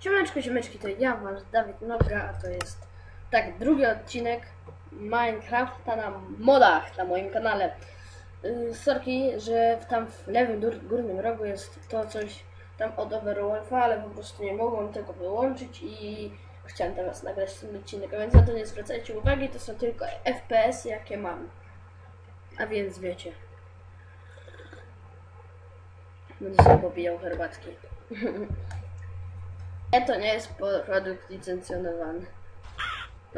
Siemeczko, siemeczki, to ja, wasz Dawid Noga, a to jest, tak, drugi odcinek Minecrafta na modach na moim kanale. Yy, sorki, że tam w lewym górnym rogu jest to coś tam od Overwolfa, ale po prostu nie mogłem tego wyłączyć i chciałem teraz nagrać ten odcinek, a więc na to nie zwracajcie uwagi, to są tylko FPS jakie mam. A więc wiecie. Będę sobie popijał herbatki. Nie, to nie jest produkt licencjonowany.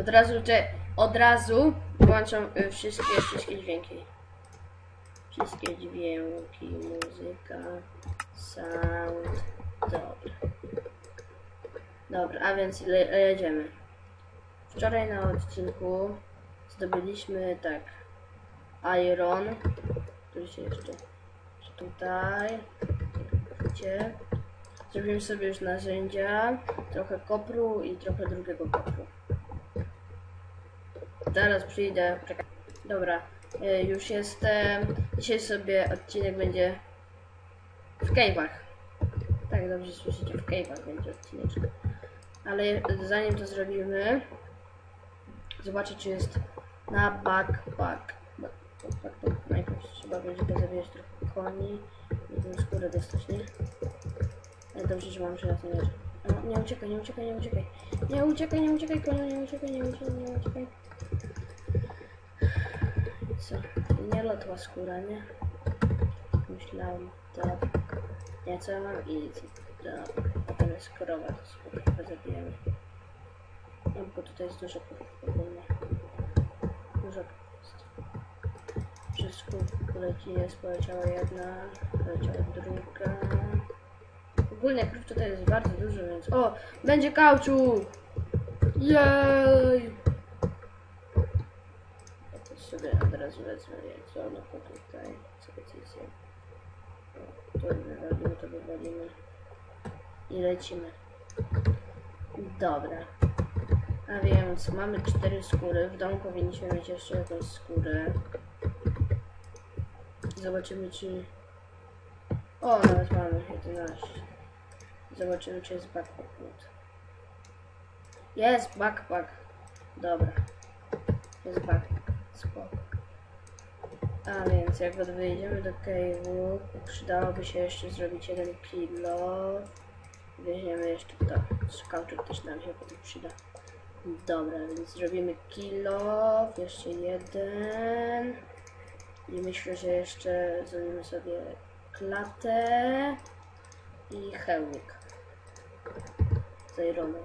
Od razu, od razu włączam y, wszystkie, wszystkie dźwięki. Wszystkie dźwięki, muzyka, sound, dobra. Dobra, a więc le, jedziemy. Wczoraj na odcinku zdobyliśmy tak iron, który się jeszcze tutaj, widzicie, Zrobiłem sobie już narzędzia, trochę kopru i trochę drugiego kopru. Zaraz przyjdę. Dobra, y, już jestem. Dzisiaj sobie odcinek będzie w cave'ach. Tak, dobrze słyszycie, w cave'ach będzie odcinek. Ale zanim to zrobimy, zobaczę czy jest na backpack. Back- backpack najpierw trzeba będzie pozabijać trochę koni i tę skórę dostać, nie? Dobrze, że mam żelazny nie uciekaj, nie uciekaj, nie uciekaj. Nie uciekaj, nie uciekaj, koniu, nie uciekaj, nie uciekaj, nie uciekaj. Co? Nie lotła skóra, nie? Myślałem, to... Nie, co ja mam? I to... Potem jest krowa, to sobie chyba zabijemy. No, bo tutaj jest dużo ogólnie. Dużo. Wszystko poleci, jest, poleciała jedna, poleciała druga. Ogólnie krów tutaj jest bardzo dużo, więc... O! Będzie kauczu! Jej! Ja to sobie od razu wezmę jedzonko tutaj. Sobie coś zjem. O, To wywalimy, to wywalimy. I lecimy. Dobra. A więc mamy cztery skóry. W domu powinniśmy mieć jeszcze jakąś skórę. Zobaczymy czy... O, nawet mamy 11. Zobaczymy, czy jest backpack mood. Jest backpack. Dobra. Jest backpack. Spoko. A więc jak wyjdziemy do cave'u, przydałoby się jeszcze zrobić jeden kilo. Weźmiemy jeszcze to. Skałczek też nam się potem przyda. Dobra, więc zrobimy kilo, jeszcze jeden. I myślę, że jeszcze zrobimy sobie klatę i hełmik z ironu.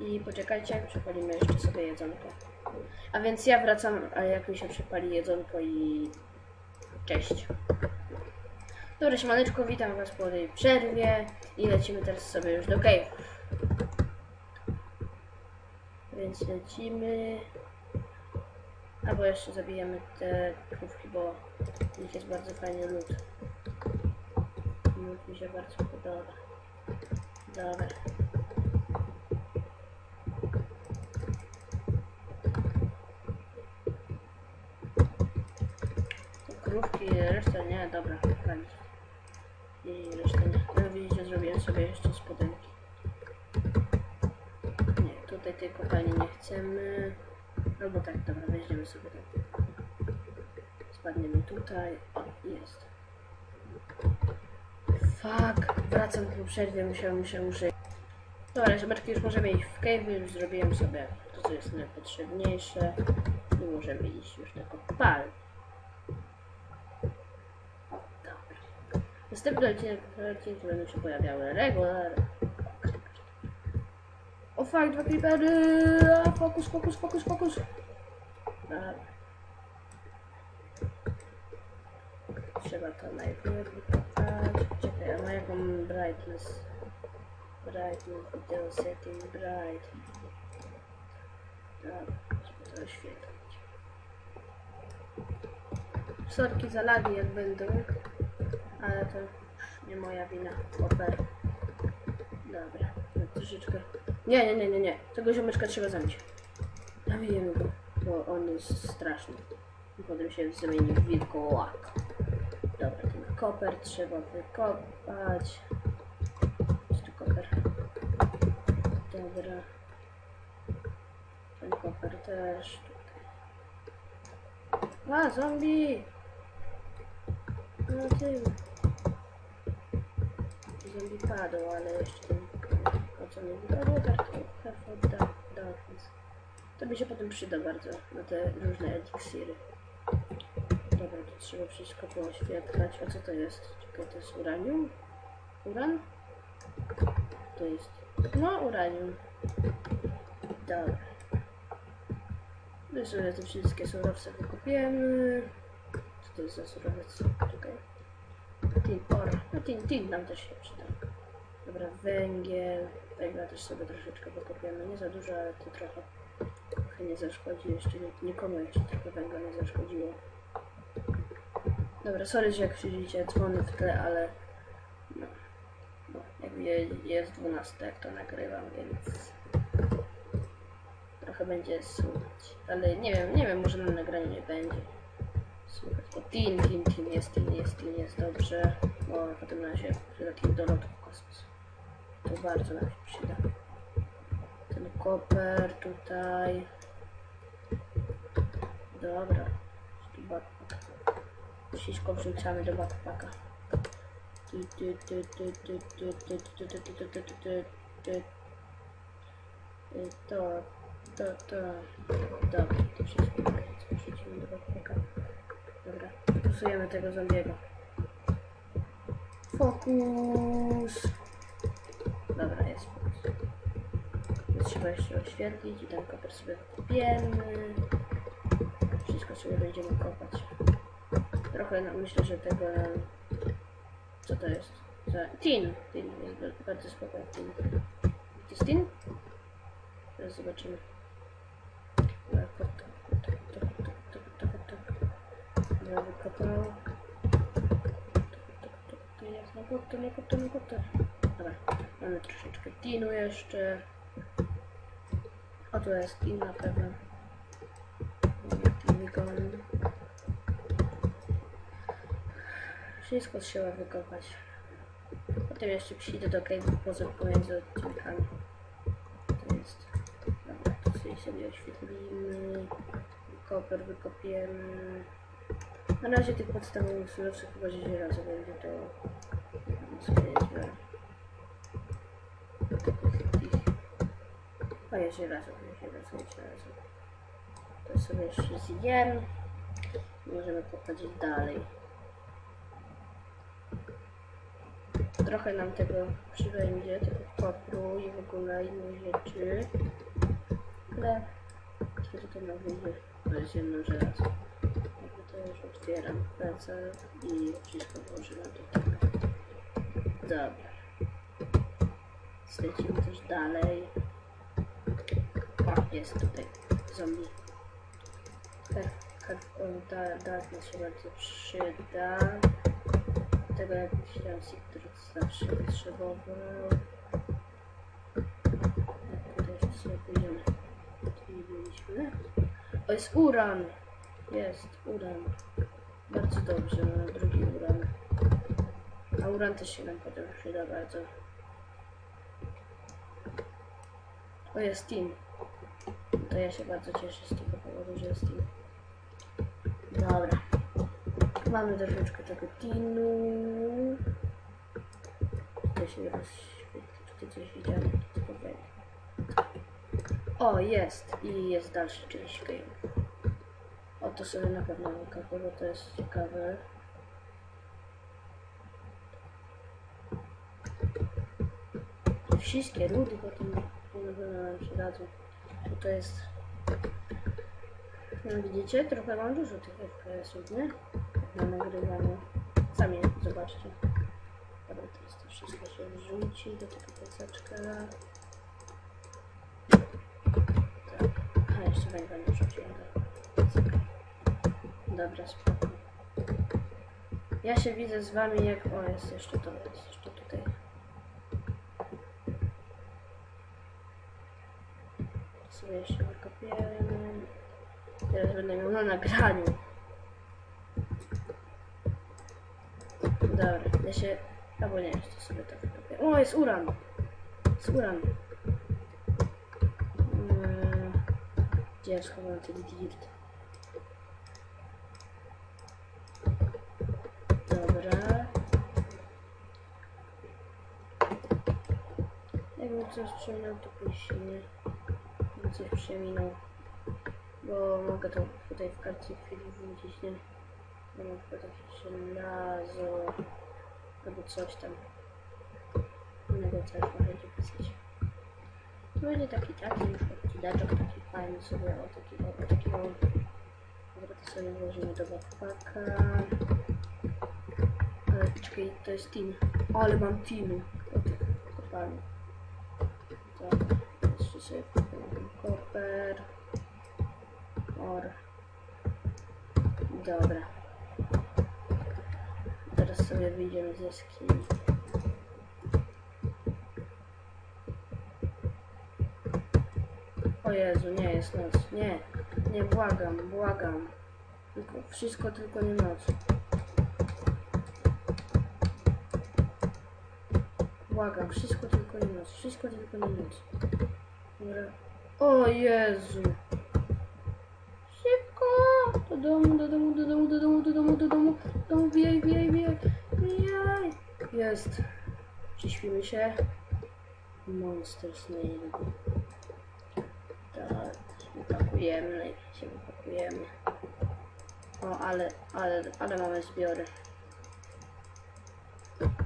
I poczekajcie, przepalimy jeszcze sobie jedzonko. A więc ja wracam, a jak mi się przepali jedzonko i cześć. Dobra, siemaneczko, witam was po tej przerwie i lecimy teraz sobie już do cave. Więc lecimy. Albo jeszcze zabijemy te krówki, bo w nich jest bardzo fajny lód. Lód mi się bardzo podoba. Dobra. Krówki, reszta nie, dobra, koniec. I reszta nie. No widzicie, zrobiłem sobie jeszcze spodenki. Nie, tutaj tej kopalni nie chcemy. Albo tak, dobra, weźmiemy sobie tak. Spadniemy tutaj. O, jest. Fuck, wracam po przerwie, muszę, muszę, muszę. Dobra, zobaczki już możemy iść w cave, już zrobiłem sobie to, co jest najpotrzebniejsze. I możemy iść już do kopalni. O, dobra. Następne odcinek, odcinki będą się pojawiały regularnie. O fuck, dwa creepery! Fokus, fokus, fokus, fokus! Dobra. Trzeba to najpierw wykopać. Czekaj, a ma jaką brightness? Brightness, video setting, bright. Dobra, żeby to oświetlić. Sorki za lagi jak będą, ale to już nie moja wina. Oper. Dobra, to troszeczkę. Nie, nie, nie, nie, nie. Tego ziomeczka trzeba zabić. Zabijemy go, bo on jest straszny. I potem się zamieni w wilkołaka. Dobra, koper trzeba wykopać. Dobra. Ten koper też tutaj. A, zombie! No ty. Zombie padł, ale jeszcze ten co Dark- Darkness. To mi się potem przyda bardzo na te różne eliksiry. Dobra, to trzeba wszystko pooświetlać. A co to jest? Czekaj, to jest uranium? Uran? To jest... No, uranium. Dobra. My sobie te wszystkie surowce wykupiemy. Co to jest za surowiec? Czekaj. Tin ore. No tin, tin nam też się przyda. Dobra, węgiel. Węgla też sobie troszeczkę wykupiemy. Nie za dużo, ale to trochę, nie zaszkodzi. Jeszcze nikomu jeszcze trochę węgla nie zaszkodziło. Dobra, sorry, że jak słyszycie dzwony w tle, ale no, no jakby jest 12 jak to nagrywam, więc trochę będzie słuchać. Ale nie wiem, nie wiem, może na nagraniu nie będzie. Słuchać. O, tin, tin, tin, jest, tin, jest, tin, jest dobrze. O, potem nam się przyda do lotu w kosmos. To bardzo nam się przyda. Ten koper tutaj. Dobra. Wszystko wrzucamy do backpacka. To, to, to. Dobra, to wszystko wrzucimy do backpacka. Dobra, stosujemy tego zombiego. Fokus! Dobra, jest fokus. Trzeba jeszcze oświetlić i tam koper sobie kopiemy. Wszystko sobie będziemy kopać. Trochę no, myślę, że tego... Co to jest? Za... Tin. Tin jest bardzo spoko. Tin. To jest tin? Teraz zobaczymy. Dobra, wykopał. Nie kop to, nie kop to, nie kop. Dobra, mamy troszeczkę tinu jeszcze. O, tu jest tin na pewno. Tin wygląda. Wszystko trzeba wykopać. Potem jeszcze przyjdę do cave'u poza pomiędzy odcinkami. To jest... Dobra, to sobie, sobie oświetlimy. Koper wykopiemy. Na razie tych podstawowych surowców chyba że żelazo będzie to... sobie weźmę. O, jest żelazo, jest żelazo, jest żelazo. To sobie jeszcze zjem. Możemy pochodzić dalej. Trochę nam tego przybędzie, tego kopru i w ogóle innych rzeczy. Ale co tutaj nam wyjdzie? To jedno żelazo. Jakby to już otwieram pracę i wszystko włożymy do tego. Dobra. Zlecimy też dalej. O, jest tutaj zombie. Her, o, da, darkness się bardzo przyda. Tego tam sektor zawsze potrzebował. Jak tutaj sobie pójdziemy. Tu nie byliśmy. O, jest uran! Jest, uran. Bardzo dobrze, mamy drugi uran. A uran też się nam potem przyda bardzo. O, jest team. To ja się bardzo cieszę z tego powodu, że jest team. Dobra. Mamy troszeczkę tego tinu. Tutaj się rozświetli. Coś widziałem. Wejdę. O, jest. I jest dalsza część game. O, to sobie na pewno wykopię, bo to jest ciekawe. Wszystkie rudy potem pewno nam przydadzą. Bo to jest... No widzicie, trochę mam dużo tych FPS-ów, nie? Na nagrywaniu. Sami zobaczcie. Dobra, teraz to wszystko się wrzuci do tego plececzka. Tak. A, jeszcze węgla nie wrzuciłem do. Dobra, spoko. Ja się widzę z wami jak... O, jest jeszcze to, jest jeszcze tutaj. sobie jeszcze wykopiemy. Teraz będę miał na nagraniu. Dobra, ja się... Albo nie, jeszcze sobie to wykopię. O, jest uran! Jest uran. Gdzie ja schowałem ten dirt? Dobra. Jakbym coś przeminął, to później. Jakbym coś przeminął. Bo mogę to tutaj w karcie chwili nie? Na przykład jakieś żelazo albo coś tam. Innego też możecie pisać. To będzie taki taki już odcineczek, taki fajny sobie, o taki, o, taki mały. Dobra, to sobie włożymy do backpacka. Ale czekaj, to jest tin. O, ale mam tinu. O tych kopalni. Dobra, jeszcze sobie kupię koper. Or. Dobra. Teraz sobie wyjdziemy z jaskini. O Jezu, nie jest noc. Nie, nie, błagam, błagam. Tylko, wszystko tylko nie noc. Błagam, wszystko tylko nie noc. Wszystko tylko nie noc. Dobra. O Jezu. Szybko! Do domu, do domu, do domu, do domu, do domu, do domu. Do domu, bijaj, bijaj, bijaj. Bijaj. Jest. Prześpimy się. Monster Snail. Wypakujemy, się wypakujemy. O, ale, ale, ale mamy zbiory.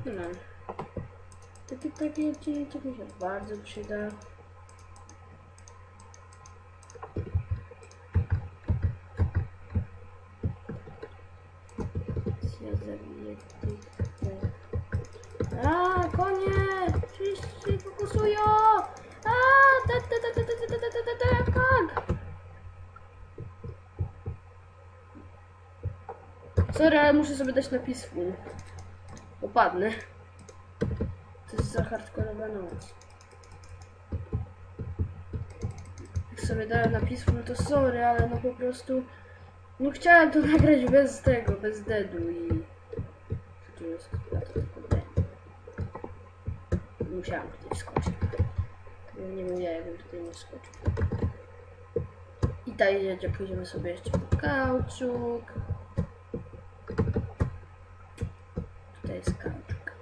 No. Taki, taki odcinek mi się bardzo przyda. Ja zabiję. A, konie! Wszyscy fokusują! Sorry, ale muszę sobie dać napis full. Opadnę. To jest za hardkorowa noc. Jak sobie dałem napis full, to sorry, ale no po prostu... No chciałem to nagrać bez tego, bez deadu i... Co tu jest? A to tylko dead. Musiałam tutaj skoczyć. Gdybym nie mówiła, jakbym tutaj nie skoczył. I tutaj jedzie, pójdziemy sobie jeszcze po kauczuk. Tutaj jest kauczuk.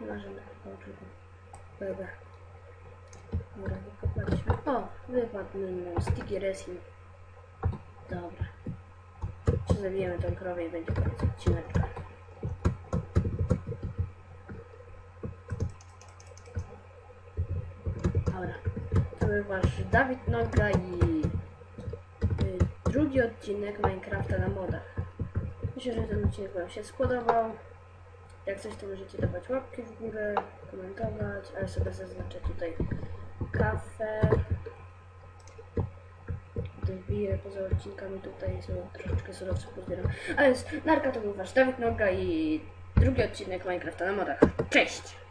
Nie ma żadnego kauczuku. Dobra. Dobra, wykopaliśmy. O, wypadł nam sticky resin. Dobra. Zabijemy tą krowę i będzie koniec odcineczka. Dobra. To był wasz Dawid Noga i y, drugi odcinek Minecrafta na modach. Myślę, że ten odcinek wam się spodobał. Jak coś, to możecie dawać łapki w górę, komentować, ale sobie zaznaczę tutaj. Gdy wbiję poza odcinkami tutaj sobie troszeczkę surowców pozbieram. A więc Narka to był wasz Dawid Noga i drugi odcinek Minecrafta na modach. Cześć!